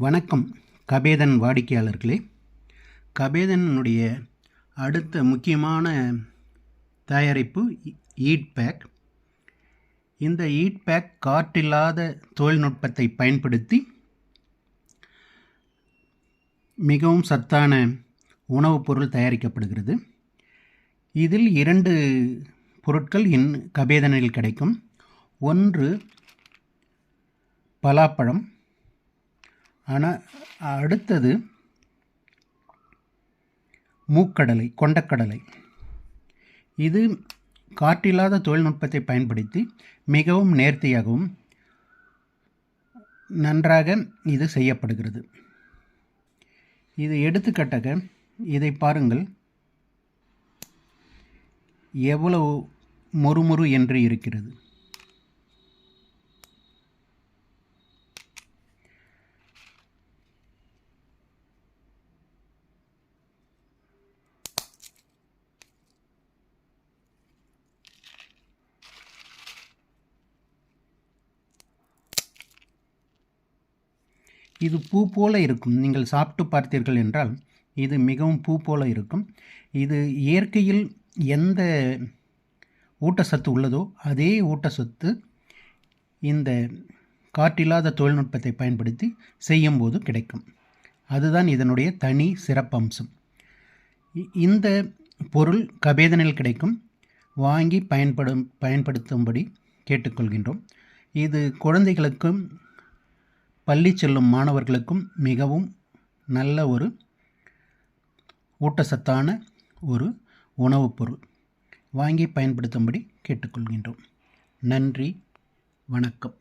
வணக்கம் கபேதன் வாடிக்கையாளர்களே. கபேதனுடைய அடுத்த முக்கியமான தயாரிப்பு ஈட் பேக் இந்த ஈட் பேக் காற்றில்லாத தொழில்நுட்பத்தை பயன்படுத்தி மிகவும் சத்தான உணவுப் பொருள் தயாரிக்கப்படுகிறது. இதில் இரண்டு பொருட்கள் இன் கபேதனில் கிடைக்கும். ஒன்று பலாப்பழம் ஆனால் அடுத்தது மூக்கடலை கொண்டக்கடலை. இது காற்றில்லாத தொழில்நுட்பத்தை பயன்படுத்தி மிகவும் நேர்த்தியாகவும் நன்றாக இது செய்யப்படுகிறது. இது எடுத்துக்காட்டாக இதை பாருங்கள். எவ்வளவு மொறுமொறு என்று இருக்கிறது. இது பூ போல இருக்கும். நீங்கள் சாப்பிட்டு பார்த்தீர்கள் என்றால் இது மிகவும் பூ போல இருக்கும். இது இயற்கையில் எந்த ஊட்டச்சத்து உள்ளதோ அதே ஊட்டச்சத்து இந்த காற்றில்லாத தொழில்நுட்பத்தை பயன்படுத்தி செய்யும்போது கிடைக்கும். அதுதான் இதனுடைய தனி சிறப்பம்சம். இந்த பொருள் கபேதனில் கிடைக்கும். வாங்கி பயன்படும் பயன்படுத்தும்படி கேட்டுக்கொள்கின்றோம். இது குழந்தைகளுக்கும் பள்ளி செல்லும் மாணவர்களுக்கும் மிகவும் நல்ல ஒரு ஊட்டச்சத்தான ஒரு உணவுப் பொருள். வாங்கி பயன்படுத்தும்படி கேட்டுக்கொள்கின்றோம். நன்றி. வணக்கம்.